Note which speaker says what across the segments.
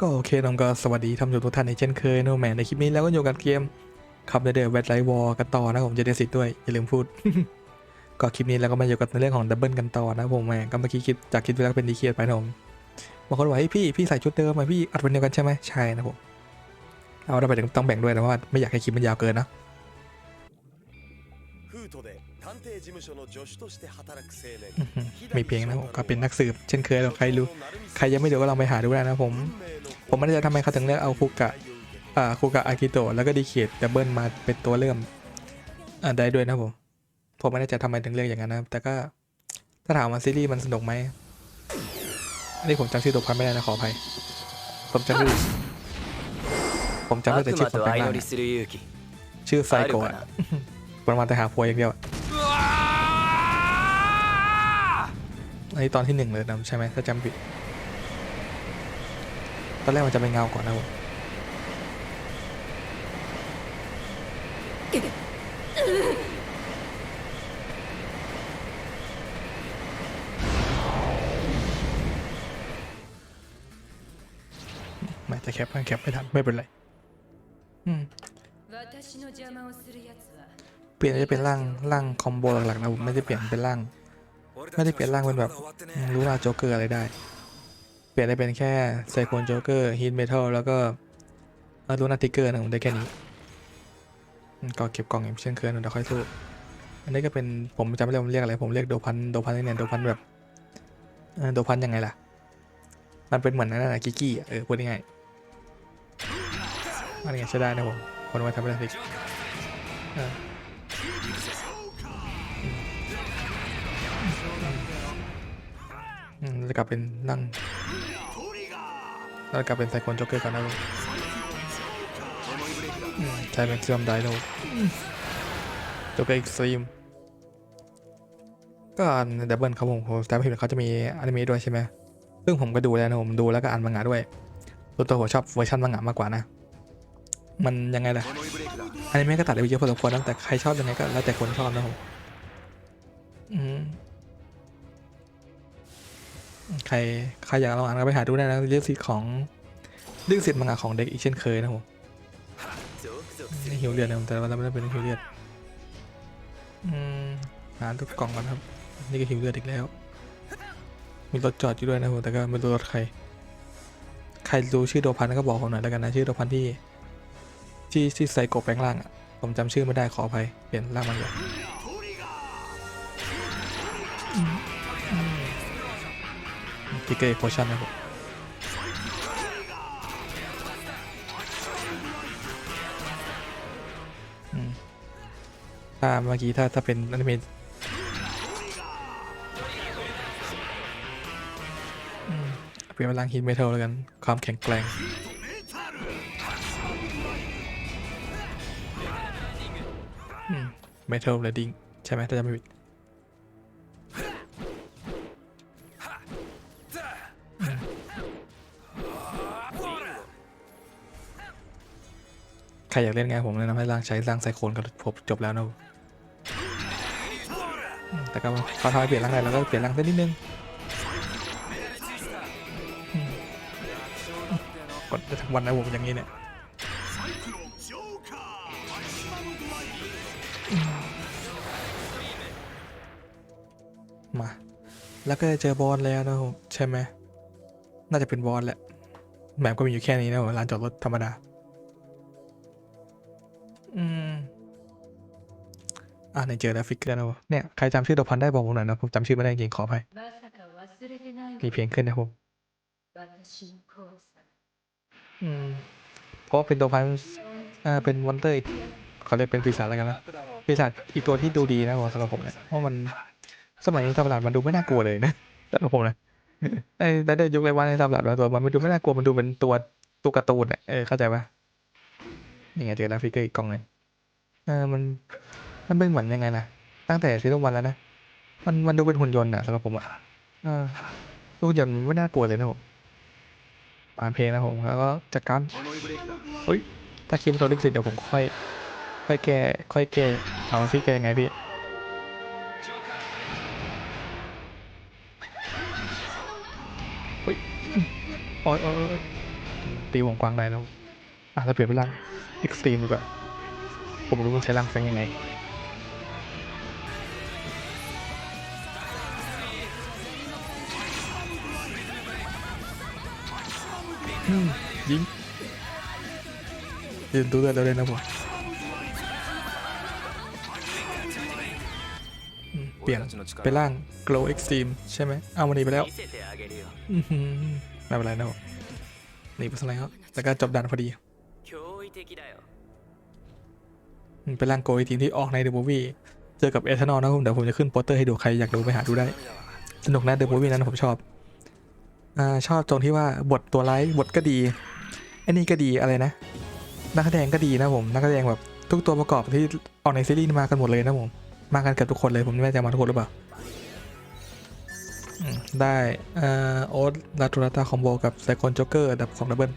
Speaker 1: ก็โอเคน้องก็สวัสดีท่านผู้ชมทุกท่านในเช่นเคยนะแหมในคลิปนี้แล้วก็อยู่กับเกมขับเดอะแวทไลท์วอลกันต่อนะผมจะได้สิทธิ์ด้วย อย่าลืมพูด ก็คลิปนี้เราก็มาอยู่กับในเรื่องของดับเบิลกันต่อนะผมแหมก็เมื่อกี้คลิปจากคลิปที่แล้วเป็นดีเคียดไปนะผมบางคนบอกเฮ้พี่พี่ใส่ชุดเดิมมาพี่อัดวันเดียวกันใช่ไหมใช่นะผมเอาเราไปถึงต้องแบ่งด้วยนะว่าไม่อยากให้คลิปมันยาวเกินนะ มีเพลงนะผมก็เป็นนักสืบเช่นเคยเราใครรู้ ใครยังไม่ดูก็ลองไปหาดูได้นะผม ผมไม่ได้จะทำไมเขาถึงเลือกเอาคุกะอ่าคุกะอากิโตะแล้วก็ดีเคดดับเบิลมาเป็นตัวเริ่มอ่าได้ด้วยนะผม ผมไม่ได้จะทำไมถึงเลือกอย่างนั้นนะแต่ก็ถ้าถามว่าซีรีส์มันสนุกไหมน,นี่ผมจำชื่อตัวพันไม่ได้นะขออภัย ผมจำชื่อผมจำได้แต่ชื่อคนแปลง
Speaker 2: ห
Speaker 1: น้าชื่อไซโกะ
Speaker 2: ป
Speaker 1: ระมาณแต่หาผัวอย่างเดียว อันนี้ตอนที่หนึ่งเลยนะใช่ไหมถ้าจำผิด ตอนแรกมันจะเป็นเงาก่อนนะผมม่จะแคปแคปไม่ทันไม่เป็นไรเปลี่ยนจะเป็นร่างร่างคอมโบหลักๆนะผมไม่ได้เปลี่ยนเป็นร่าง ไม่ได้เปลี่ยนร่างเป็นแบบรู้ว่าโจ๊กเกอร์อะไรได้ เปลี่ยนได้เป็นแค่ไซโคนโจ๊กเกอร์ฮีทเมทัลแล้วก็ลูนาติกเกอร์นะผมได้แค่นี้ก็เก็บกล่องอย่างเช่นเคยนะเดี๋ยวค่อยสู้อันนี้ก็เป็นผมจำไม่ได้ผมเรียกอะไรผมเรียกโดพันโดพันเนี่ยโดพันแบบโดพันยังไงล่ะ มันเป็นเหมือนนั่นน่ะกิกกี้เออพูดง่ายๆอันนี้ใช้ได้นะผมคนมาทำไม่ได้สิ กลับเป็นนั่งแล้วกลับเป็นไซโคนจ็อกเกอร์ก่อนนะลูกใช้แม็กซิมัมไดโนจ็อกเกอร์เอ็กซ์ตรีมก็ในดับเบิลครับผมผมแต่ไม่ผิดเขาจะมีอนิเมะด้วยใช่ไหมซึ่งผมก็ดูแล้วนะผมดูแล้วก็อ่านมังงะด้วยตัวตัวผมชอบเวอร์ชันมังงะมากกว่านะ มันยังไงล่ะอนิเมะก็ตัดไปเยอะพอสมควรนะแต่ใครชอบยังไงก็แล้วแต่คนชอบนะผมอืม ใครใครอยากลองอ่านก็ไปหาดูได้นะเรื่องสิทธิ์ของเรื่องสิทธิ์มังงะของเด็กอีกเช่นเคยนะผมหิวเลือดนะแต่ว่าเราไม่ได้เป็นหิวเลือดหาทุกกล่องก่อนครับ นี่ก็หิวเลือดอีกแล้ว มีรถจอดอยู่ด้วยนะผมแต่ก็ไม่รู้รถใคร ใครรู้ชื่อโดพันก็บอกผมหน่อยแล้วกันนะชื่อโดพันที่ที่ที่ใส่กบแปลงร่างอะผมจำชื่อไม่ได้ขออภัยเปลี่ยนร่างมานเลย กิเกย์โพชั่นนะครับผมอืมถ้าเมื่อกี้ถ้าถ้าเป็นอนิเมะเปลี่ยนเป็นร่างฮิตเมทัลแล้วกัน ความแข็งแกร่งเมทัลเรดดิ้งใช่ไหมถ้าจำไม่ผิด รอยากเล่นไงานผมแนะนำให้ร่างใช้ร่างไซโคนก็ผมจบแล้วนะอืมแต่ก็เขาทำให้เปลี่ยนร่างได้แล้วก็เปลี่ยนร่างได้นิดนึงกดได้ทั้งวันนะผมอย่างนี้เนี่ยมา แล้วก็จะเจอบอลแล้วนะผมใช่ไหมน่าจะเป็นบอลแหละแมปก็มีอยู่แค่นี้นะผมลานจอดรถธรรมดา อืม อ่าในเจอแล้วฟิกเกอร์นะผมเนี่ย ใครจำชื่อตัวพันได้บอกผมหน่อยนะ ผมจำชื่อไม่ได้จริงๆขออภัย
Speaker 3: まさか忘れてない
Speaker 1: มีเพลงขึ้นนะผม
Speaker 3: 私の父さん
Speaker 1: อืม เพราะว่าเป็นตัวพันอ่า เป็นวอนเตอร์อีกเขาเรียกเป็นปีศาจแล้วกันนะปีศาจอีกตัวที่ดูดีนะผมสำหรับผมเนี่ยเพราะมัน สมัยนี้ตำราดมันดูไม่น่ากลัวเลยนะสำหรับผมนะไอ้แต่ได้ยุคไรวันในตำราดบางตัวมันไม่ดูไม่น่ากลัวมันดูเป็นตัวตัวการ์ตูนเนี่ยเออเข้าใจปะ นี่ไงเจอแล้วฟิกเกอร์อีกกล่องหนึงเออมันมันเป็นเหมือนยังไงนะตั้งแต่ซีซั่นวันแล้วนะมันมันดูเป็นหุ่นยนต์อะสำหรับผมอะเออดูหุ่นยนต์ไม่น่ากลัวเลยนะผมอ่านเพลงนะผมแล้วก็จัดการเฮ้ยถ้าคิมโซลิกสิเดี๋ยวผมค่อย ค่อยแก้ค่อยแก้เอาซิแก้ยังไงพี่โอ้ยโอ้ยอ้ยตีวงกว้างได้แล้วอะเราเปลี่ยนเป็นร่าง เอ็กซ์ตรีมดีกว่า ผมรู้ว่าใช้ร่างแซงยังไง ยิงยืนตัวเดียวเลยนะผมเปลี่ยนไปล่าง glow extreme ใช่ไหมเอามันนี้ไปแล้วไม่เป็นไรนะผมนี่เป็นอะไรครับแต่ก็จบดันพอดี
Speaker 2: 的だよ
Speaker 1: อืมเป็นร่างโกยทีมที่ออกในเดอะมูวี่เจอกับเอทานอลนะผมเดี๋ยวผมจะขึ้นโปสเตอร์ให้ดูใครอยากดูไปหาดูได้ สนุกนะเดอะมูวี่นั้นผมชอบอ่าชอบตรงที่ว่าบทตัวร้ายบทก็ดีไอ้นี่ก็ดีอะไรนะ นักแสดงก็ดีนะผม นักแสดงแบบทุกตัวประกอบที่ออกในซีรีส์มากันหมดเลยนะผม มากันเกือบทุกคนเลยผมไม่แน่ใจมาทุกคนหรือเปล่าอืมได้เอ่อโอ๊ตลาตูราตาคอมโบกับไซคอนจ็อกเกอร์ดับของดับเบิล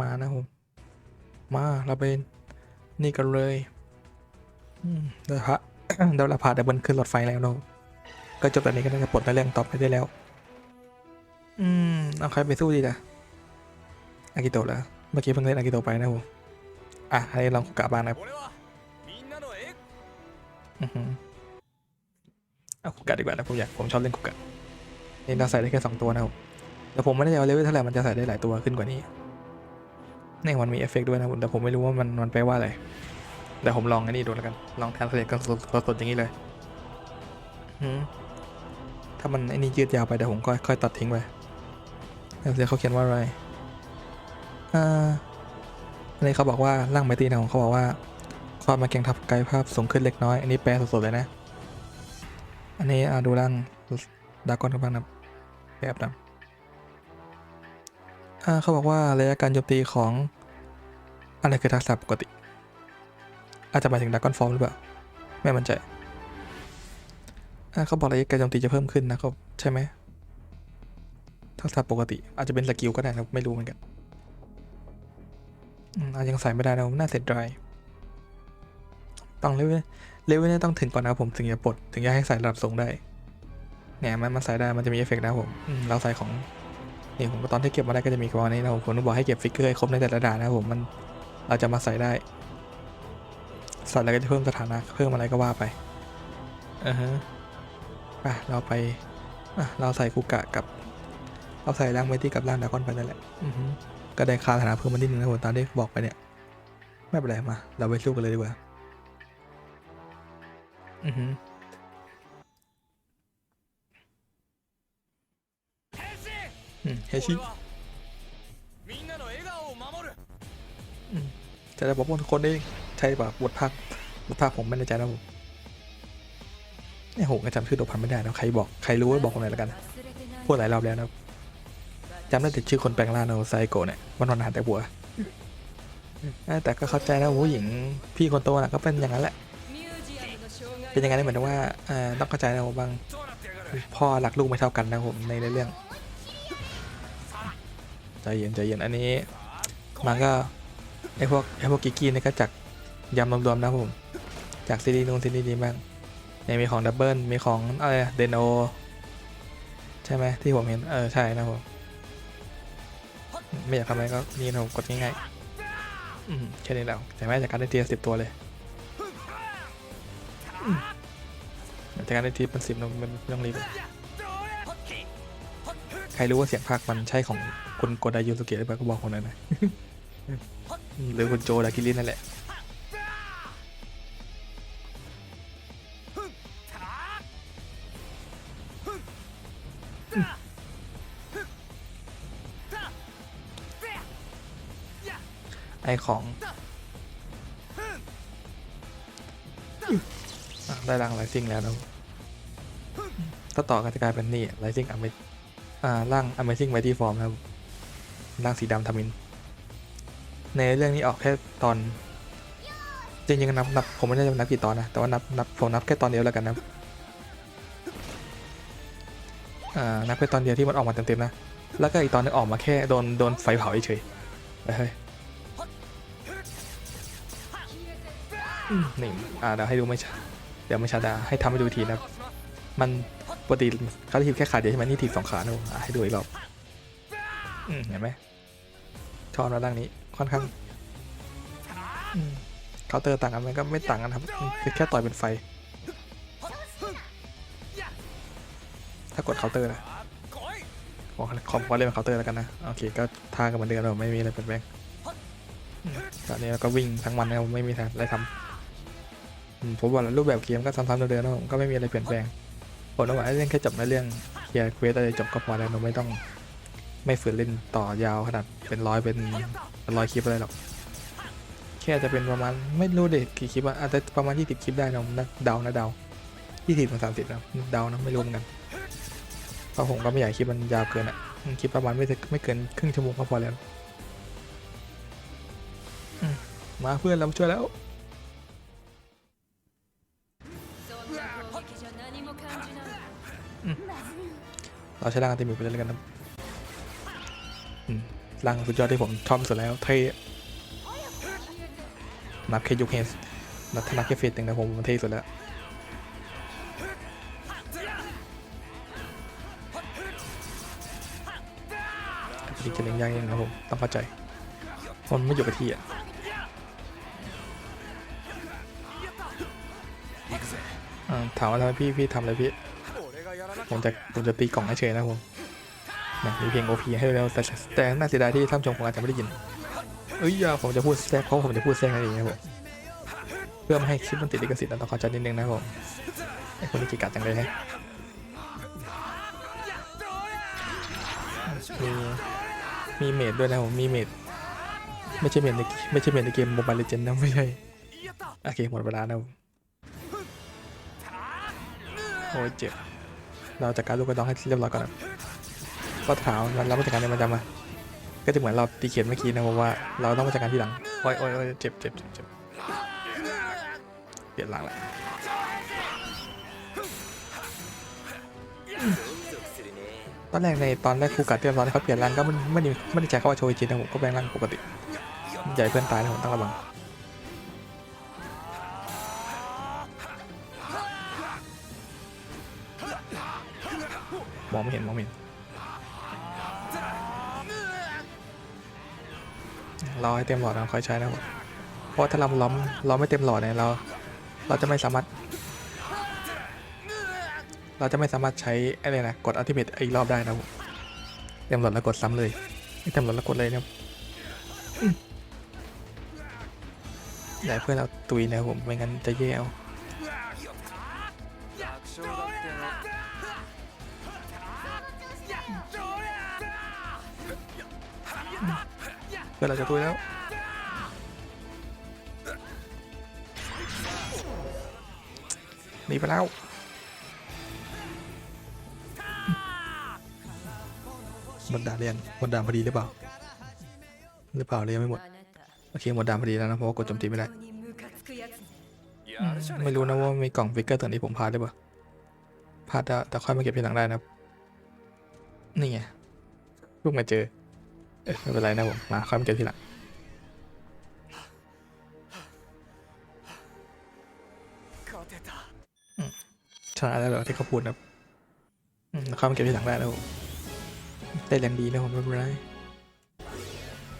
Speaker 1: มานะผมมาเราไปนี่กันเลยเดี๋ยวพระเดี๋ยวเราดับเบันขึ้นรถไฟแล้วเนาะก็จบตอนนี้ก็น่าจะปลดเรื่องต่อไปได้แล้ว อืมเอาใครไปสู้ดีล่ะอากิโตะเหรอเมื่อกี้เพิ่งเล่นอากิโตะไปนะผมอะให้ลองกลับบ้านนะครัเอาคุกกะดีกว่านะผมอยากผมชอบเล่นคุกกะนี่เราใส่ได้แค่สองตัวนะครับแต่ผมไม่ได้เอาเลเวลเท่าไหร่มันจะใส่ได้หลายตัวขึ้นกว่านี้ นี่มันมีเอฟเฟกต์ด้วยนะผมแต่ผมไม่รู้ว่ามันมันแปลว่าอะไรเดี๋ยวผมลองอันนี้ดูแล้วกัน ลองทานสเลกันสดๆอย่างนี้เลยถ้ามันไอ้นี่ยืดยาวไปเดี๋ยวผมก็ค่อยตัดทิ้งไปแล้วเดี๋ยวเขาเขียนว่าอะไรอ่าอันนี้เขาบอกว่าร่างไมตรีนะของเขาบอกว่า ความมาเก่งทับกายภาพสูงขึ้นเล็กน้อย อันนี้แปลสดๆเลยนะ อันนี้อ่าดูร่างดากอนกันบ้างนะแบบนะ อ่าเขาบอกว่าระยะการโจมตีของอะไรคือทักษะปกติ อาจจะหมายถึงดากก้อนฟอร์มหรือเปล่า ไม่มั่นใจเขาบอกระยะการโจมตีจะเพิ่มขึ้นนะครับใช่ไหมทักษะปกติ อาจจะเป็นสกิลก็ได้นะไม่รู้เหมือนกันอาจยังใส่ไม่ได้นะน่าเสียดายต้องเลเวลเลเวลนี่ยต้องถึงก่อนนะผมถึงจะปลดถึงจะให้ใส่ระดับสูงได้เนี่ยมันมันใส่ได้มันจะมีเอฟเฟกต์นะผมอืมเราใส่ของ นี่ผมก็ตอนที่เก็บมาได้ก็จะมีกรณีนะผมผมต้องบอกให้เก็บฟิกเกอร์ให้ครบในแต่ละด่านนะผมมันเราจะมาใส่ได้ใส่แล้วก็จะเพิ่มสถานะเพิ่มอะไรก็ว่าไปอือฮะไปเราไปอะเราใส่คุกะกับ เราใส่ร่างเวทีกับร่างดากอนไปนั่นแหละอือฮึก็ได้ค่าสถานะเพิ่มมานิดนึงนะผมตามที่บอกไปเนี่ยไม่เป็นไรมา เราไปสู้กันเลยดีกว่า อือหื อืมเฮชิจะได้บอกพวกทุกคนเองใช่ป่ะบทภาคบทภาคผมไม่แน่ใจนะผมเอ้โหจำชื่อตัวพันไม่ได้นะใครบอกใครรู้ก็บอกผมหน่อยแล้วกันพูดหลายรอบแล้วนะจำได้แต่ชื่อคนแปลงร่างเราไซโกะเนี่ยมันนอนหันแต่หัวแต่ก็เข้าใจนะผู้หญิงพี่คนโตน่ะก็เป็นอย่างนั้นแหละ เป็นอย่างนั้นเหมือนว่าต้องเข้าใจนะผมบางพ่อรักลูกไม่เท่ากันนะผมในเรื่อง ใจเย็นใจเย็นอันนี้มันก็ไอพวกไอพวกกิกกี้นี่ก็จากยำรวมๆนะผม จากซีรีส์นู้นซีรีส์นี้บ้างยังมีของดับเบิลมีของอะไรเดนโอใช่ไหมที่ผมเห็นเออใช่นะผมไม่อยากทำอะไรก็นี่นะผมกดง่ายๆแค่นี้แล้วแต่แม้จากการได้เทียสิบตัวเลยจากการได้ทีเป็นสิบนะมันไม่ต้องรีบ ครรู้ว่าเสียงภาคมันใช่ของคุณโกดายุสุเกะหรือเปล่าก็บอกผมหน่อยนะหรือคุณโจดากิรินนั่นแหละไอของได้รังไลซิ่งแล้วนะถ้าต่อก็จะกลายเป็นนี่ไลซิ่งอเม อ่าร่าง Amazing Mighty Form ครับร่างสีดำทมิน ในเรื่องนี้ออกแค่ตอน จริงๆนับนับผมไม่ได้นับกี่ตอนนะ แต่ว่านับนับผมนับแค่ตอนเดียวแล้วกันนะอ่านับแค่ตอนเดียวที่มันออกมาเต็มๆนะ แล้วก็อีกตอนนึงออกมาแค่โดนโดนไฟเผาเฉยเฮ้ยนี่อ่าเดี๋ยวให้ดูไม่ชัดเดี๋ยวไม่ชัดอะให้ทำให้ดูทีนะมัน ปกติเขาทีบแค่ขาเดียวใช่ไหมนี่ทีบสองขานะผมอะให้ดูอีกรอบอืมเห็นไหมชอนมาด้านนี้ค่อนข้างอืมเคาน์เตอร์ต่างกันมันก็ไม่ต่างกันครับอืมคือแค่ต่อยเป็นไฟ ถ้ากดเคาน์เตอร์นะขอขอขอเล่นเป็นเคาน์เตอร์แล้วกันนะโอเคก็ท่ากันเหมือนเดิมเราไม่มีอะไรเปลี่ยนแปลงอืมตอนนี้เราก็วิ่งทั้งวันนะไม่มีอะไรทำอืมผมบอกแล้วรูปแบบเกมก็ซ้ำๆเดิมๆนะผมก็ไม่มีอะไรเปลี่ยนแปลง ผมต้องกให้เล่นแค่จบในเรื่องเคลียร์เควสอะไรจบก็พอแล้วเราไม่ต้องไม่ฝืนเล่นต่อยาวขนาดเป็นร้อยเป็นเป็นร้อยคลิปอะไรหรอกแค่จะเป็นประมาณไม่รู้เด็กกี่คลิปอะอาจจะประมาณยี่สิบคลิปได้นะเดานะเดายี่สิบถึงสามสิบนะเดานะไม่รู้เหมือนกันเพราะผมก็ไม่อยากคลิปมันยาวเกินอะคลิปประมาณไม่ถึงไม่เกินครึ่งชั่วโมงก็พอแล้วมาเพื่อนเราช่วยแล้ว เราใช้ร่างอันตีมือไปเล่นกันนะลร่างสุดยอดที่ผมชอบสุดแล้วเท่นับเคยุเคสนับธนาแค่เฟิหเองนะผมมันเท่สุดแล้วีจะเล่นยากเองนะผมต้องเข้าใจมันไม่อยู่กับที่อะถามว่าทำไมพี่พี่ทำอะไรพี่ ผมจะผมจะตีกล่องให้เฉยนะผมนะมีเพลง OP ให้แล้วแต่แต่น่าเสียดายที่ท่านชมคงอาจจะไม่ได้ยินเอ้ยอย่าผมจะพูดแทรกเพราะผมจะพูดแทรกอะไรอย่างเงี้ยผมเพื่อไม่ให้คลิปมันติดลิขสิทธิ์นะต้องข้าใจนิดนึงนะผมไอคนนี้กีกัดจังเลยฮะมีมีเมดด้วยนะผมมีเมดไม่ใช่เมดในไม่ใช่เมดในเกมโมบายเลเจนด์นะไม่ใช่โอเคหมดเวลาแล้วโอ้เจ็บ เราจัดการลูกกระดองให้เรียบร้อยก่อนก็ถท้าแล้วมาจัดการในมันจะมาก็จะเหมือนเราตีเขียนเมื่อกี้นะว่า เราต้องมาจัดการที่หลังโอ้ยโอ้ยโอ้ยเจ็บเจ็บเจ็บเปลี่ยนหลัง
Speaker 2: แหละ
Speaker 1: ตอนแรกในตอนแรกครูกัดเตรียมร้อนที่เขาเปลี่ยนร่างก็ไม่ไม่ได้ไม่ได้ใจเขาว่าโชยจีนนะผมก็แปลงร่างปกติ ใหญ่เพื่อนตายนะผมต้องระวัง องไม่เห็นมองไม่เห็นรอให้เต็มหลอดเราค่อยใช้นะผมเพราะถ้าเราล้อมล้อมไม่เต็มหลอดเนี่ยเรา เราจะไม่สามารถ เราจะไม่สามารถใช้อะไรนะกดอัลติเมทอีกรอบได้นะผมเต็มหลอดแล้วกดซ้ำเลยไม่เต็มหลอดแล้วกดเลยนะครับอืมอย่าให้เพื่อนเราตุยนะผมไม่งั้นจะแย่เอา เวลาจะคุยแล้วหนีไปแล้วบันดาเรียนบันดาพอดีหรือเปล่า หรือเปล่าเรียัไม่หมด โอเคหมดดาพอดีแล้วนะเพราะว่ากดโจมตีไม่ได้ ไม่รู้นะว่ามีกล่องฟิกเกอร์ตัวนี้ผมพลาดหรือเปล่าพลาดแต่ค่อยมาเก็บทีหลังได้นะนี่ไงลูกมาเจอ ไม่เป็นไรนะผม มาค่อยมาเก็บทีหลังชนะแล้วเหรอที่เขาพูดนะเข้ามาเก็บที่หลังได้แล้วผมได้แรงดีนะผมไม่เป็นไร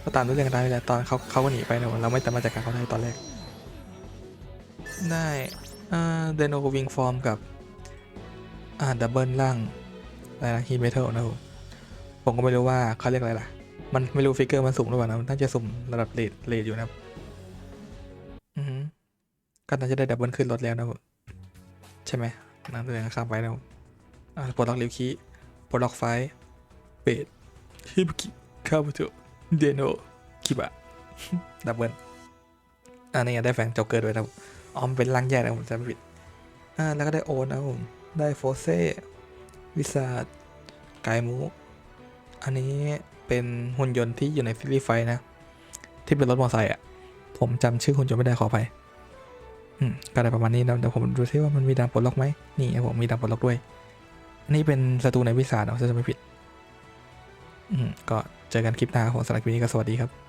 Speaker 1: ก็ตามด้วยแรงได้แหละตอนเขาเขาก็หนีไปนะผมเราไม่สามารถจัดการเขาได้ตอนแรก ได้เดนโอวิงฟอร์มกับดับเบิลล่างอะไรนะฮีเมทัลนะผมผมก็ไม่รู้ว่าเขาเรียกอะไรล่ะ มันไม่รู้ฟิกเกอร์มันสูงหรือเปล่านะมันน่าจะสุ่มระดับเลดเลดอยู่นะครับอือฮึก็น่าจะได้ดับเบิลขึ้นรถแล้วนะผมใช่ไหมนั่นเลยข้ามไปนะผมอ่าปลดล็อกลิวคีปลดล็อกไฟเบดฮิบกิคาบุโตเดโนคิบะดับเบิลอันนี้ไงได้แฟงจ็อกเกอร์ด้วยนะออมเป็นร่างแยกนะผมจำไม่ผิดอ่าแล้วก็ได้โอนนะผมได้โฟเซวิซาดไกมูอันนี้ เป็นหุ่นยนต์ที่อยู่ในซีรีส์ไฟนะ ที่เป็นรถมอเตอร์ไซค์อะ ผมจำชื่อหุ่นยนต์ไม่ได้ขอไปอืมก็ได้ประมาณนี้นะเดี๋ยวผมดูซิว่ามันมีดามปลดล็อกไหมนี่ผมมีดามปลดล็อกด้วยอันนี้เป็นศัตรูในวิสาดเนาะถ้าจะไม่ผิด อืมก็เจอกันคลิปหน้าของสำหรับคลินี้ก็สวัสดีครับ